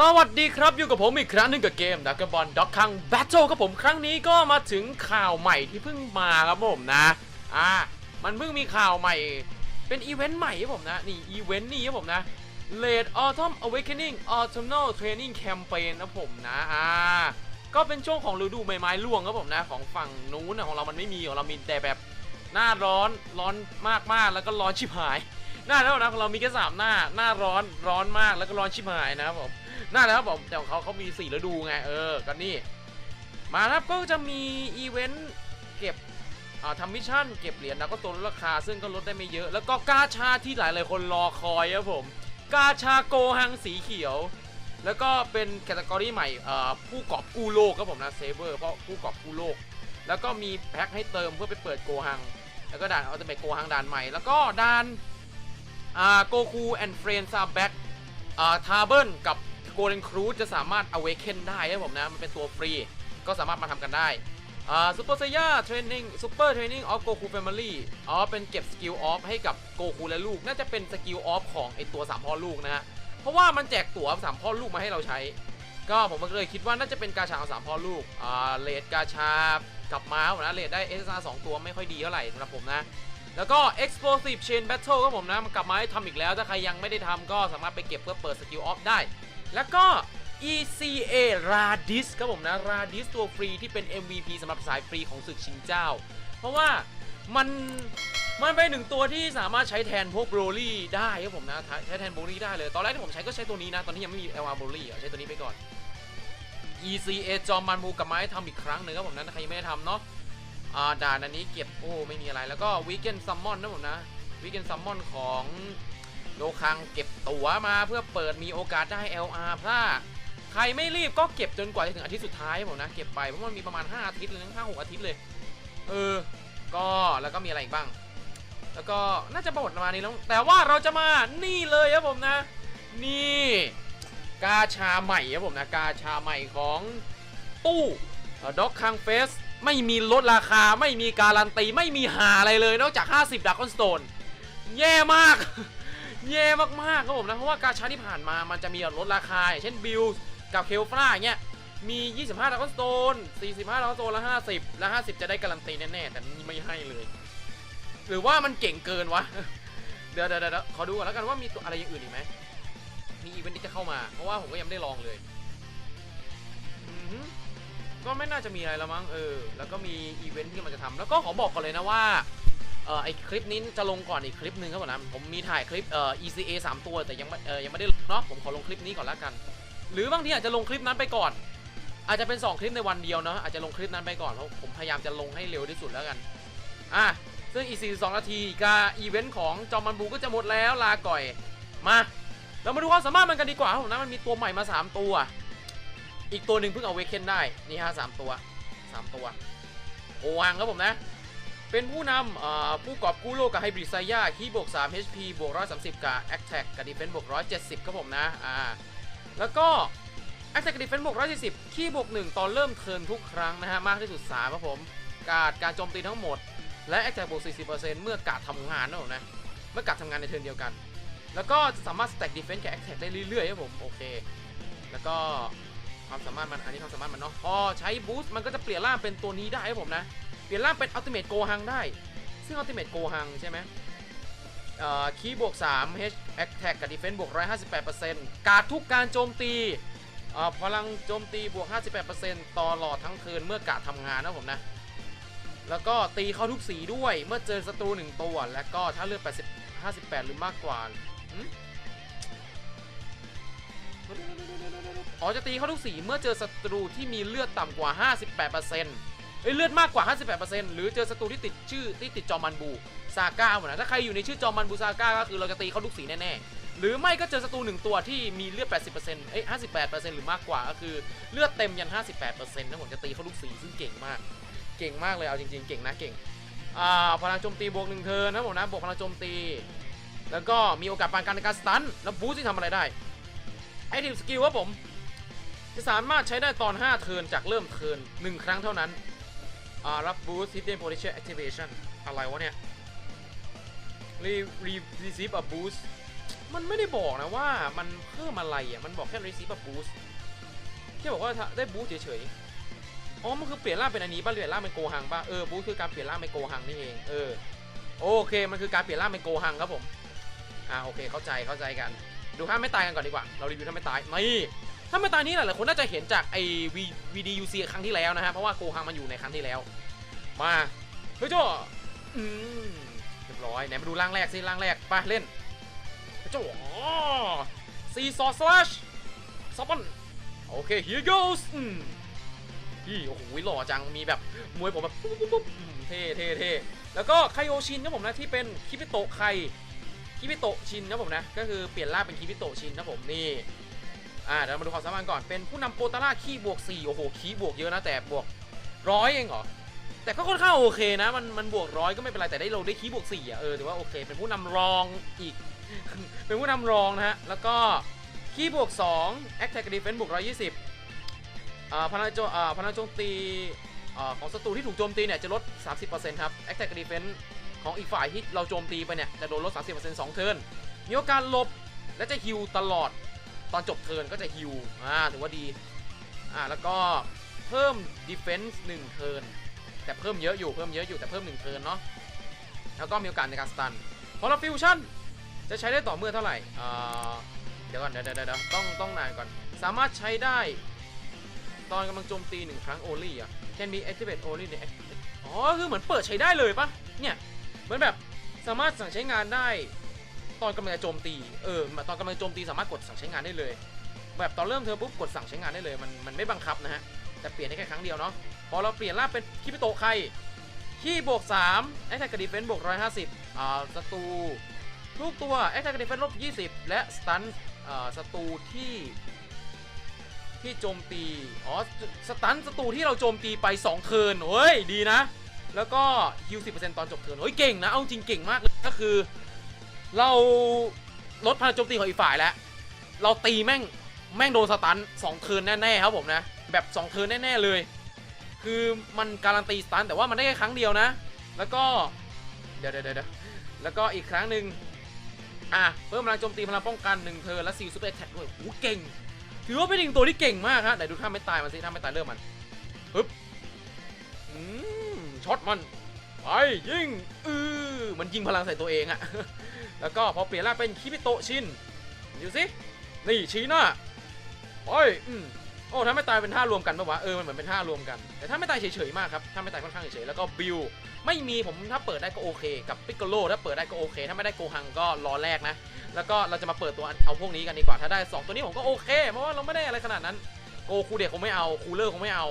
สวัสดีครับ อยู่กับผมอีกครั้งหนึงกับเกมดักบอลด็อกคังแบทเทิลครับผมครั้งนี้ก็มาถึงข่าวใหม่ที่เพิ่งมาครับผมนะอ่ามันเพิ่งมีข่าวใหม่ เป็นอีเวนต์ใหม่ครับผมนะ นี่อีเวนต์นี้ครับผมนะ Late Autumn Awakening Autumnal Training Campaign นะผมนะอ่าก็เป็นช่วงของฤดูใบไม้ร่วงครับผมนะ ของฝั่งนู้นนะของเรามันไม่มีของเรามีแต่แบบหน้าร้อนร้อนมากๆแล้วก็ร้อนชิบหาย หน้าแล้วนะของเรามีแค่สามหน้า หน้าร้อนร้อนมากแล้วก็ร้อนชิบหายนะครับผม น่าแล้วครับผมแต่ของเขาเขามี4ฤดูไงเออก็นี่ มาครับก็จะมีอีเวนต์เก็บทำมิชชั่นเก็บเหรียญแล้วก็ตัวลดราคา ซึ่งก็ลดได้ไม่เยอะ แล้วก็กาชาที่หลายหลายๆคนรอคอยครับผม กาชาโกหังสีเขียว แล้วก็เป็นแคตตากรีใหม่ผู้กอบกู้โลกครับผมนะเซเบอร์เพราะผู้กอบกู้โลก แล้วก็มีแพ็คให้เติมเพื่อไปเปิดโกหัง แล้วก็ด่านอัลติเมทโกหังด่านใหม่ แล้วก็ด่านโกคูแอนด์เฟรนซ์ซาแบ็กอ่าทาเบิลกับ โกลเด้นครูจะสามารถ awaken ได้ครับผมนะ มันเป็นตัวฟรี ก็สามารถมาทำกันได้อ่าซูเปอร์ไซย่าเทรนนิ่งซูเปอร์เทรนนิ่งออฟโกคูแฟมิลี่อ๋อเป็นเก็บสกิลออฟให้กับโกคูและลูก น่าจะเป็นสกิลออฟของไอตัว 3 พ่อลูกนะฮะ เพราะว่ามันแจกตั๋ว3 พ่อลูกมาให้เราใช้ ก็ผมก็เลยคิดว่าน่าจะเป็นกาชาของสามพ่อลูกอ่าเลดกาชากลับมาครับผมนะเลดได้เอสอาสองตัวไม่ค่อยดีเท่าไหร่สำหรับผมนะ แล้วก็ Explosive Chain Battle ครับผมนะมันกลับมาให้ทำอีกแล้วถ้าใครยังไม่ได้ทำก็สามารถไปเก็บเพื่อเปิดสกิลออฟได้ แล้วก็ ECA Radis ครับผมนะ Radis ตัวฟรีที่เป็น MVP สำหรับสายฟรีของศึกชิงเจ้า เพราะว่ามันมันเป็นหนึ่งตัวที่สามารถใช้แทนพวกโบรลี่ได้ครับผมนะ ใช้แทนโบรลี่ได้เลย ตอนแรกที่ผมใช้ก็ใช้ตัวนี้นะ ตอนนี้ยังไม่มี LR โบรลี่ใช้ตัวนี้ไปก่อน ECA จอมมันมูกับมาให้ทำอีกครั้งหนึ่งครับผมนะใครยังไม่ได้ทำเนาะอ่าด่านอันนี้เก็บโอ้ไม่มีอะไรแล้วก็วี k กนซัมมอนนะผมนะวี k กนซัมมอนของโลคังเก็บ ตัวมาเพื่อเปิดมีโอกาสได้ LR ถ้าใครไม่รีบก็เก็บจนกว่าจะถึงอาทิตย์สุดท้ายผมนะ เก็บไปเพราะมันมีประมาณ 5 อาทิตย์เลยนะห้าหกอาทิตย์เลย เออ ก็แล้วก็มีอะไรอีกบ้าง แล้วก็น่าจะประมาณนี้แล้ว แต่ว่าเราจะมานี่เลยครับผมนะ นี่ กาชาใหม่ครับผมนะ กาชาใหม่ของตู้ด็อกคังเฟสไม่มีลดราคาไม่มีการันตี ไม่มีหาอะไรเลยนอกจาก 50ดักคอนสโตนแย่มาก แย่มากๆครับผมนะ เพราะว่ากาชาที่ผ่านมามันจะมีลดราคาอย่างเช่นบิลกับเคลฟราอย่างเงี้ยมี 25ดักคอนสโตน45ดักคอนสโตนแล้ว50 แล้ว50 จะได้การันตีแน่ๆแต่ไม่ให้เลย หรือว่ามันเก่งเกินวะเดี๋ยวเดี๋ยวเดี๋ยวขอดูก่อนแล้วกันว่ามีตัวอะไรอย่างอื่นอีกไหมมีอีเวนต์ที่จะเข้ามา เพราะว่าผมก็ยังไม่ได้ลองเลยก็ไม่น่าจะมีอะไรแล้วมั้งเออ แล้วก็มีอีเวนท์ที่มันจะทำแล้วก็ขอบอกก่อนเลยนะว่า เออไอคลิปนี้จะลงก่อนอีกคลิปหนึ่งครับผมนะผมมีถ่ายคลิปเอ่อ ECA 3 ตัวแต่ยังไม่เออยังไม่ได้ลงเนาะผมขอลงคลิปนี้ก่อนล้วกัน หรือบางทีอาจจะลงคลิปนั้นไปก่อน อาจจะเป็น 2 คลิปในวันเดียวเนาะอาจจะลงคลิปนั้นไปก่อนเพราะผมพยายามจะลงให้เร็วที่สุดแล้วกันอะซึ่งอีก42นาทีกับอีเวนต์ของจอมมันบูก็จะหมดแล้วลาก่อยมาเรามาดูความสามารถมันกันดีกว่าครับผมนะมันมีตัวใหม่มา 3 ตัว อีกตัวหนึ่งเพิ่งเอาเวกเคนได้นี่ฮะสามตัวสามตัวโอวังครับผมนะ เป็นผู้นำผู้กอบกู้โลกกับไฮบริดไซย่าคีย์บวก3 HP บวก130 กับ Attack กับ Defense บวก170ครับผมนะอ่าแล้วก็ Attack กับ Defense บวก170คีย์บวก1ตอนเริ่มเทิร์นทุกครั้งนะฮะมากที่สุด3ครับผมการการโจมตีทั้งหมด และ Attack บวก40%เมื่อการทำงานนะผมนะเมื่อการทำงานในเทิร์นเดียวกัน แล้วก็จะสามารถ Stack Defense กับ Attack ได้เรื่อยๆครับผมโอเค แล้วก็ความสามารถมันอันนี้ความสามารถมันเนาะพอใช้บูสต์มันก็จะเปลี่ยนร่างเป็นตัวนี้ได้ครับผมนะ เปลี่ยนร่างเป็นอัลติเม e โกฮังได้ ซึ่งอัลติเม e โกฮังใช่ไหมคีบวก3 H Attack กับ Defense บวก 158%การดทุกการโจมตีพลังโจมตีบวก 58%ตลอดทั้งคืนเมื่อการทำงานนะผมนะ แล้วก็ตีเข้าทุกสีด้วยเมื่อเจอศัตรูหนึ่งตัว แล้วก็ถ้าเลือด80 58 หรือมากกว่าอ๋อจะตีเข้าทุกสีเมื่อเจอศัตรูที่มีเลือดต่ำกว่า 58% เลือดมากกว่า 58%หรือเจอศัตรูที่ติดชื่อที่ติดจอมันบูซาก้าหมดนะถ้าใครอยู่ในชื่อจอมันบูซาก้าก็คือเราจะตีเข้าทุกสีแน่ๆ หรือไม่ก็เจอศัตรูหนึ่งตัวที่มีเลือด 80%เอ้ย58%หรือมากกว่าก็คือเลือดเต็มยัน 58%นะผมจะตีเข้าทุกสีซึ่งเก่งมาก เก่งมากเลยเอาจริงๆ เก่งนะเก่งอ่าพลังโจมตีบวกหนึ่งเทินนะผมนะบวกพลังโจมตี แล้วก็มีโอกาสปานการในการสตันแล้วบูสที่ทำอะไรได้ไอทีมสกิลครับผมจะสามารถใช้ได้ตอน 5 เทิร์นจากเริ่มเทิร์น1ครั้งเท่านั้น อ่ารับบูสต์ hidden potential activation อะไรวะเนี่ย re re receive a boost มันไม่ได้บอกนะว่ามันเพิ่มอะไรอะ มันบอกแค่ receive boost แค่บอกว่าได้ boost เฉยๆ อ๋อ มันคือเปลี่ยนร่างเป็นอันนี้ป่ะเปลี่ยนร่างเป็นโกหังป่ะเออ boost คือการเปลี่ยนร่างเป็นโกหังนี่เอง เออ โอเค มันคือการเปลี่ยนร่างเป็นโกหังครับผม อ่า โอเค เข้าใจ เข้าใจกัน ดูถ้าไม่ตายกันก่อนดีกว่า เรารีวิวถ้าไม่ตาย นี่ ถ้าไม่ตายนี้หลายๆคนน่าจะเห็นจากไอ้ VDUC ครั้งที่แล้วนะฮะ เพราะว่าโกหังมันอยู่ในครั้งที่แล้ว มาเฮ้ยโจ้อืมเรียบร้อย ไหนมาดูร่างแรกสิร่างแรกไปเล่นเฮ้ยโจ้อซีซอสลัชซับบันโอเค here goes อืมพี่โอ้โหหล่อจังมีแบบมวยผมแบบปุ๊บปุ๊บปุ๊บเท่เท่เท่แล้วก็ไคโอชินครับผมนะที่เป็นคิปิโตะไคคิปิโตะชินครับผมนะ ก็คือเปลี่ยนร่างเป็นคิปิโตะชินครับผมนี่ อ่าเดี๋ยวมาดูความสามารถก่อน เป็นผู้นำโปตาร่าขี้บวก 4 โอ้โห ขี้บวกเยอะนะ แต่บวกร้อยเองเหรอ แต่ก็ค่อนข้างโอเคนะ มันมันบวกร้อยก็ไม่เป็นไร แต่ได้เราได้คีย์บวก4อะ เออถือว่าโอเค เป็นผู้นำรองอีก เป็นผู้นำรองนะฮะ แล้วก็คีย์บวก2 Attack Defense บวก 120อ่าพลังโจอ่าพลังโจมตีอ่าของศัตรูที่ถูกโจมตีเนี่ยจะลด 30%ครับ Attack Defense ของอีกฝ่ายที่เราโจมตีไปเนี่ยจะโดนลด 30% 2เทิร์นมีโอกาสหลบและจะฮิวตลอด ตอนจบเทิร์นก็จะฮิวอ่าถือว่าดีอ่าแล้วก็เพิ่ม Defense 1เทิร์นแต่เพิ่มเยอะอยู่เพิ่มเยอะอยู่แต่เพิ่มหนึ่งเทิร์นเนาะแล้วก็มีโอกาสในการสตันพอเราฟิวชั่นจะใช้ได้ต่อเมื่อเท่าไหร่เอ่อเดี๋ยวก่อนเดี๋ยวเดี๋ยวเดี๋ยวต้องต้องนานก่อน สามารถใช้ได้ ตอนกำลังโจมตีหนึ่งครั้ง only อะ can be activate only ในอ๋อ คือเหมือนเปิดใช้ได้เลยปะเนี่ย เหมือนแบบสามารถสั่งใช้งานได้ ตอนกำลังจะโจมตี เออ ตอนกำลังโจมตีสามารถกดสั่งใช้งานได้เลย แบบตอนเริ่มเธอปุ๊บกดสั่งใช้งานได้เลย มันมันไม่บังคับนะฮะ แต่เปลี่ยนได้แค่ครั้งเดียวเนาะ พอเราเปลี่ยนร่างเป็นคิปิโตะใครขี้บวก3 Attack กับ Defense บวก150อ่าศัตรูทุกตัว Attack กับ Defense ลบ20 และสตันอ่าศัตรูที่ ที่โจมตี อ๋อ สตันศัตรูที่เราโจมตีไป 2 เทิร์นเฮ้ย ดีนะ แล้วก็ฮิว10%ตอนจบเทิร์นเฮ้ย เก่งนะ เอาจริงเก่งมากเลย ก็คือ เราลดพลังโจมตีของอีกฝ่ายแล้ว เราตีแม่งแม่งโดนสตัน2เทิร์นแน่ๆครับผมนะ แบบ2เทิร์นแน่ๆเลย คือมันการันตีสตันแต่ว่ามันได้แค่ครั้งเดียวนะ แล้วก็เดี๋ยวเดี๋ยวเดี๋ยวแล้วก็อีกครั้งหนึ่งอะเพิ่มพลังโจมตีพลังป้องกันหนึ่งเธอและซีซูเปอร์แท็กด้วยโอ้โหเก่ง ถือว่าเป็นอีกตัวที่เก่งมากฮะไหนดูถ้าไม่ตายมันสิถ้าไม่ตายเริ่มมันปึ๊บอืมช็อตมันไปยิงอือมันยิงพลังใส่ตัวเองอะ แล้วก็พอเปลี่ยนร่างเป็นคิปิโตชินดูสินี่ชี้หน้าไปอืมโอ้ถ้าไม่ตายเป็นท่ารวมกันปะวะเออมันเหมือนเป็นท่ารวมกัน แต่ถ้าไม่ตายเฉยๆมากครับถ้าไม่ตายค่อนข้างเฉยๆแล้วก็บิลไม่มีผมถ้าเปิดได้ก็โอเค กับปิกโกโลถ้าเปิดได้ก็โอเค ถ้าไม่ได้โกฮังก็รอแรกนะ แล้วก็เราจะมาเปิดตัวเอาพวกนี้กันดีกว่าถ้าได้ 2 ตัวนี้ผมก็โอเค เพราะว่าเราไม่ได้อะไรขนาดนั้นโกคูเด็กคงไม่เอาคูเลอร์คงไม่เอา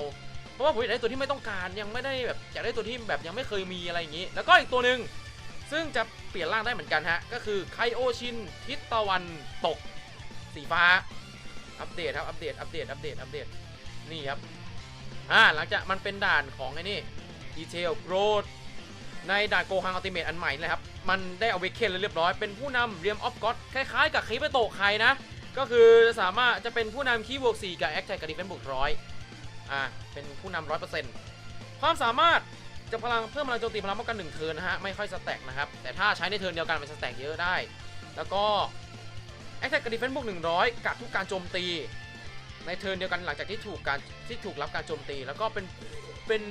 เพราะว่าผมอยากได้ตัวที่ไม่ต้องการยังไม่ได้แบบอยากได้ตัวที่แบบยังไม่เคยมีอะไรอย่างนี้ แล้วก็อีกตัวหนึ่ง ซึ่งจะเปลี่ยนร่างได้เหมือนกันฮะ ก็คือไคโอชินทิศตะวันตก สีฟ้า อัปเดตครับ อัปเดต อัปเดต อัปเดต อัปเดต นี่ครับ อ่า หลังจากมันเป็นด่านของไอ้นี่ Detail Growth ในด่านโกฮังอัลติเมทอันใหม่นะครับ มันได้เอาเวกเคนเรียบร้อย เป็นผู้นำเรียมออฟก็อดคล้ายๆ กับคีเปโตใครนะ ก็คือสามารถจะเป็นผู้นำคีย์บวก4กับแอคแท็กกับดีเฟนบวกร้อยอ่า เป็นผู้นำร้อยเปอร์เซ็นต์ความสามารถ จะพลังเพิ่มพลังโจมตีพลังป้องกันหนึ่งเทิร์นนะฮะไม่ค่อยสแต็กนะครับแต่ถ้าใช้ในเทิร์นเดียวกันมันสแต็กเยอะได้ แล้วก็แอคแท็กกับดีเฟนบวกหนึ่งร้อยกับทุกการโจมตี ในเทิร์นเดียวกันหลังจากที่ถูกการที่ถูกรับการโจมตี แล้วก็เป็นเป็น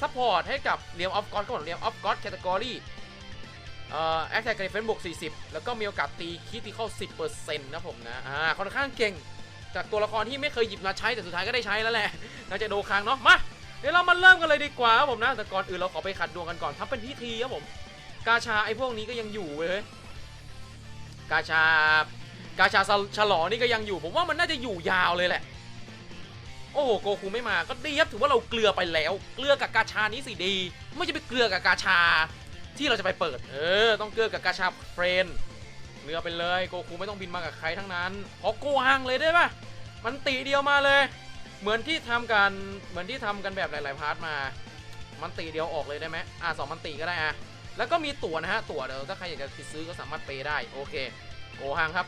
ซัพพอร์ตให้กับเรียมออฟก็อดก็เหมือนเรียมออฟก็อดแคตตากรีแอคแท็กกับดิเฟนบวก40 แล้วก็มีโอกาสตีคิติเข้า 10%นะผมนะอ่าค่อนข้างเก่งจากตัวละครที่ไม่เคยหยิบมาใช้แต่สุดท้ายก็ได้ใช้แล้วแหละหลังจากโดคังเนาะมา เดี๋ยวเรามาเริ่มกันเลยดีกว่าครับผมนะแต่ก่อนอื่นเราขอไปขัดดวงกันก่อนทำเป็นพิธีครับผม กาชาไอ้พวกนี้ก็ยังอยู่เว้ยกาชากาชาฉลอนี่ก็ยังอยู่ ผมว่ามันน่าจะอยู่ยาวเลยแหละ โอ้โหโกคูไม่มาก็ดีครับถือว่าเราเกลือไปแล้ว เกลือกับกาชานี้สิดี ไม่จะไปเกลือกับกาชา ที่เราจะไปเปิด เออ ต้องเกลือกับกาชาเฟรนเกลือไปเลยโกคูไม่ต้องบินมากับใครทั้งนั้นขอโกหังเลยได้ปะมันตีเดียวมาเลย เหมือนที่ทำกันเหมือนที่ทำกันแบบหลาย ๆ พาร์ทมา มันตีเดียวออกเลยได้ไหมอะสองมันตีก็ได้อะแล้วก็มีตั๋วนะฮะ ตั๋วเดี๋ยวถ้าใครอยากจะซื้อก็สามารถเปย์ได้ โอเคโกหังครับ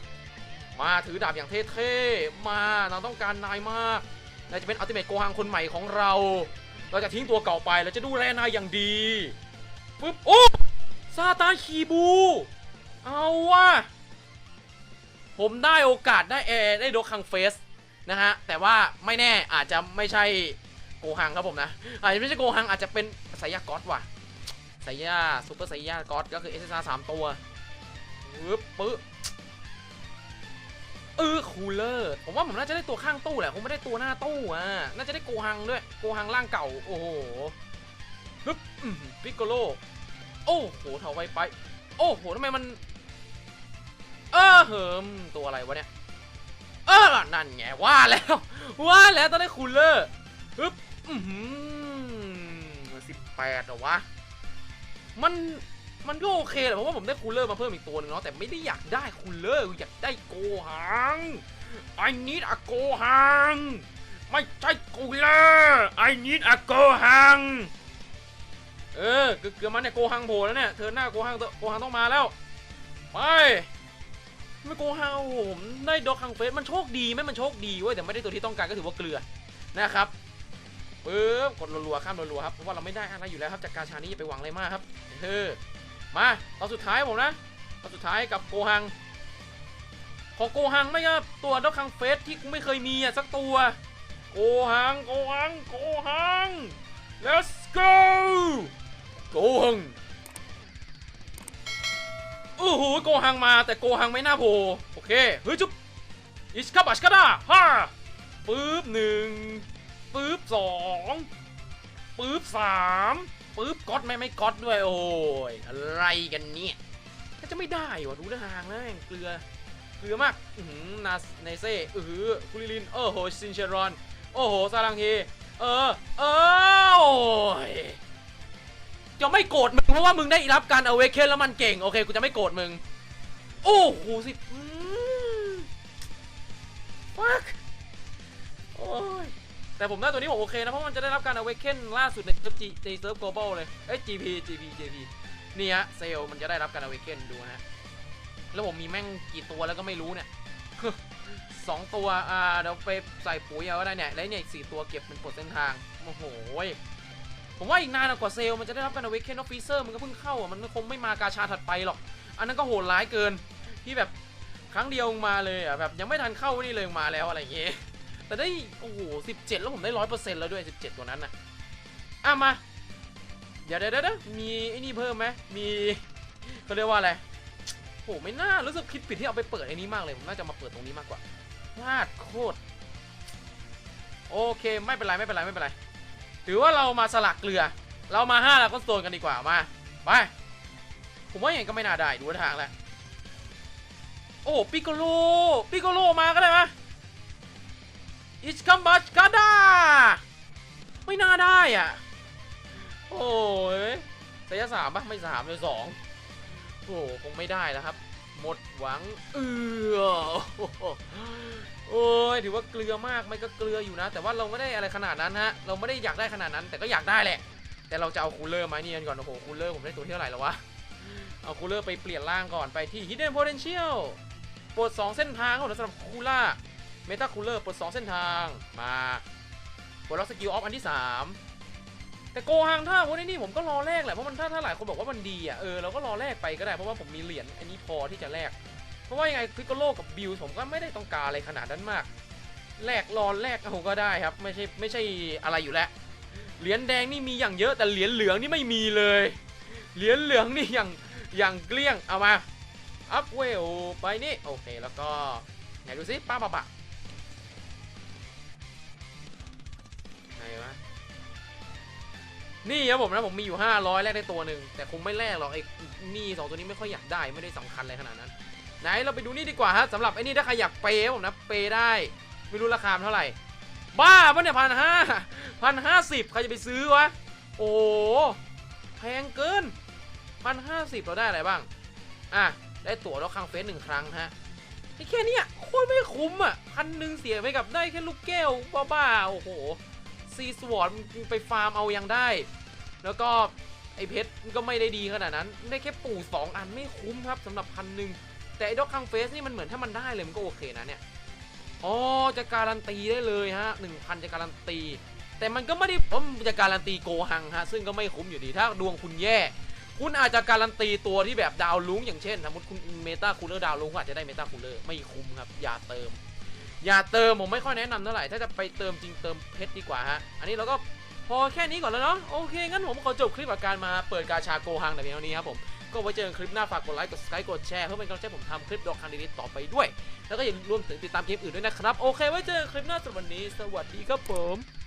มาถือดาบอย่างเท่ๆ มาเราต้องการนายมากนายจะเป็นอัลติเมทโกฮังคนใหม่ของเรา เราจะทิ้งตัวเก่าไป เราจะดูแลนายอย่างดีปึ๊บ โอ้ซาตานคีบู เอาว่ะผมได้โอกาสได้แอร์ได้โดคังเฟส นะฮะ แต่ว่าไม่แน่อาจจะไม่ใช่โกฮังครับผมนะ อาจจะไม่ใช่โกฮังอาจจะเป็นไซยากอสว่ะไซยาซูเปอร์ไซยากอสก็คือเอสซาสามตัวปึ๊บปึ๊บเออคูลเลอร์ผมว่าผมน่าจะได้ตัวข้างตู้แหละผมไม่ได้ตัวหน้าตู้อะน่าจะได้โกฮังด้วยโกฮังร่างเก่า โอ้โหปึ๊บปิกโกโลโอ้โหเถาไวไป โอ้โหทำไมมัน เออเหิมตัวอะไรวะเนี่ย ออนั่นไงว่าแล้วว่าแล้วต้องได้คูลเลอร์ฮึบอือหือสิบแปดเหรอวะ มันมันก็โอเคแหละเพราะว่าผมได้คูลเลอร์มาเพิ่มอีกตัวหนึงเนาะแต่ไม่ได้อยากได้คูลเลอร์อยากได้โกหัง I need a โกหังไม่ใช่คูลเลอร์ I need a โกหังเออเกือบเกือบมันเนี่ยโกหังโผล่แล้วเนี่ยเธอหน้าโกหังโกหังต้องมาแล้วไป ไม่โกฮาวผมได้ดอกคังเฟสมันโชคดีไหมมันโชคดีเว้ยแต่ไม่ได้ตัวที่ต้องการก็ถือว่าเกลือนะครับปึ๊บกดรัวๆข้ามรัวๆครับเพราะว่าเราไม่ได้อะไรอยู่แล้วครับจากการชานี้อย่าไปหวังอะไรมากครับเออมาตอนสุดท้ายผมนะตอนสุดท้ายกับโกฮังขอโกฮังไหมครับตัวดอกคังเฟสที่กูไม่เคยมีอะสักตัวโกฮังโกฮังโกฮัง let's go โกฮัง โอ้โหโกหังมาแต่โกหังไม่น่าโผล่โอเคเฮ้ยจุ๊บอิสคาบัชกาดาฮ่าปึ๊บหนึ่งปึ๊บสองปึ๊บสามปึ๊บก๊อตไม่ไม่ก๊อตด้วยโอ้ยอะไรกันเนี่ยถ้าจะไม่ได้วะดูทางแล้วแม่งเกลือเกลือมากอือหือนาเนเซ่เอือคุลิลินโอ้โหซินเชรอน โอ้โหซาลังเฮเออเออโอ้ย จะไม่โกรธมึงเพราะว่ามึงได้รับการเอาเวเคนแล้วมันเก่ง โอเค กูจะไม่โกรธมึง โอ้โหสิมฟักโอ้ย แต่ผมได้ตัวนี้ผมโอเคนะ เพราะมันจะได้รับการเอาเวเคนล่าสุดในเซิร์ฟจีในเซิร์ฟ global เลย เอ้ย GP GP GP นี่ฮะเซลมันจะได้รับการเอาเวเคนดูนะ แล้วผมมีแม่งกี่ตัวแล้วก็ไม่รู้เนี่ยสองตัว อ่า เดี๋ยวไปใส่ปุ๋ยเอาก็ได้เนี่ย แล้วเนี่ยอีกสี่ตัวเก็บเป็นกดเส้นทาง โอ้โห ผมว่าอีกนานกว่าเซลมันจะได้รับการ awaken of freezer มันก็เพิ่งเข้าอะมันคงไม่มากาชาถัดไปหรอก อันนั้นก็โหดร้ายเกินที่แบบครั้งเดียวมาเลยอะแบบยังไม่ทันเข้านี่เลยมาแล้วอะไรอย่างเงี้ยแต่ได้โอ้โห17แล้วผมได้ร้อยเปอร์เซ็นต์แล้วด้วย17ตัวนั้นนะอะมา เดี๋ยวเดี๋ยวเดี๋ยวมีไอ้นี่เพิ่มไหมมีเขาเรียกว่าอะไรโหไม่น่ารู้สึกคิดผิดที่เอาไปเปิดไอ้นี้มากเลยผมน่าจะมาเปิดตรงนี้มากกว่าพลาดโคตรโอเคไม่เป็นไรไม่เป็นไรไม่เป็นไร ถือว่าเรามาสลักเกลือ เรามาห้าเราก็โซนกันดีกว่ามาไปผมว่าอย่างนั้ก็ไม่น่าได้ดูทางแล้วโอ้ปิโกโลปิโกโลมาก็ได้ไหมอิสคัมบัชกาดาไม่น่าได้อะ โอ้ยแต่ยะสามปะไม่สามเลยสองโอ้คงไม่ได้แล้วครับ หมดหวังเออโอ้โอ้ยถือว่าเกลือมากไม่ก็เกลืออยู่นะ แต่ว่าเราไม่ได้อะไรขนาดนั้นฮะเราไม่ได้อยากได้ขนาดนั้น แต่ก็อยากได้แหละ แต่เราจะเอาคูลเลอร์มานี่กันก่อนโอ้โหคูลเลอร์ผมได้ตัวเท่าไหร่แล้ววะเอาคูลเลอร์ไปเปลี่ยนร่างก่อนไปที่ Hidden Potential ปลด2 เส้นทางครับสำหรับคูล่าเมตาคูลเลอร์ปลด2 เส้นทางมาปลดล็อกสกิลออฟอันที่ 3 แต่โกฮังถ้าวันนี้นี่ผมก็รอแลกแหละเพราะมันถ้าถ้าหลายคนบอกว่ามันดีอะเออเราก็รอแลกไปก็ได้เพราะว่าผมมีเหรียญอันนี้พอที่จะแลกเพราะว่ายังไงพิกโกโลกับบิลผมก็ไม่ได้ต้องการอะไรขนาดนั้นมากแลกรอแลกเอาก็ได้ครับ ไม่ใช่ไม่ใช่อะไรอยู่แล้วเหรียญแดงนี่มีอย่างเยอะแต่เหรียญเหลืองนี่ไม่มีเลย เหรียญเหลืองนี่อย่างอย่างเกลี้ยงเอามาอัพเวลไปนี่โอเคแล้วก็ไหนดูซิป้าปะปะไหนวะ นี่ครับผมนะผมมีอยู่ 500 แลกได้ตัวหนึ่งแต่คงไม่แลกหรอกไอ้นี่สองตัวนี้ไม่ค่อยอยากได้ไม่ได้สำคัญอะไรขนาดนั้น ไหนเราไปดูนี่ดีกว่าฮะสำหรับไอ้นี่ถ้าใครอยากเปย์ผมนะเปย์ได้ไม่รู้ราคาเท่าไหร่ บ้าปะเนี่ยพันห้าพันห้าสิบใครจะไปซื้อวะโอ้แพงเกินพันห้าสิบเราได้อะไรบ้างอะได้ตั๋วรถคังเฟสหนึ่งครั้งฮะแค่นี้โคตรไม่คุ้มอะพันหนึ่งเสียไปกับได้แค่ลูกแก้วบ้าๆโอ้โห ซีสวอร์ดไปฟาร์มเอายังได้ แล้วก็ไอเพชรมันก็ไม่ได้ดีขนาดนั้น ได้แค่ปู่สองอันไม่คุ้มครับสำหรับพันหนึ่งแต่ไอด็อกคังเฟสนี่มันเหมือนถ้ามันได้เลยมันก็โอเคนะเนี่ยอ๋อจะการันตีได้เลยฮะหนึ่งพันจะการันตี แต่มันก็ไม่ได้ผมจะการันตีโกหังฮะซึ่งก็ไม่คุ้มอยู่ดีถ้าดวงคุณแย่ คุณอาจจะการันตีตัวที่แบบดาวลุ้งอย่างเช่นสมมติคุณเมตาคูลเลอร์ดาวลุ้งก็อาจจะได้เมตาคูลเลอร์ไม่คุ้มครับอย่าเติม อย่าเติมผมไม่ค่อยแนะนำเท่าไหร่ถ้าจะไปเติมจริงเติมเพชรดีกว่าฮะอันนี้เราก็พอแค่นี้ก่อนแล้วเนาะโอเคงั้นผมขอจบคลิปกับการมาเปิดกาชาโกฮังแต่เพียงเท่านี้ครับผมก็ไว้เจอกันคลิปหน้าฝากกดไลค์กดสไครต์กดแชร์เพื่อเป็นกำลังใจผมทำคลิปดอกคังดีๆต่อไปด้วย แล้วก็อย่าลืมรวมถึงติดตามเกมอื่นด้วยนะครับ โอเค ไว้เจอกันคลิปหน้าสำหรับวันนี้ สวัสดีครับผม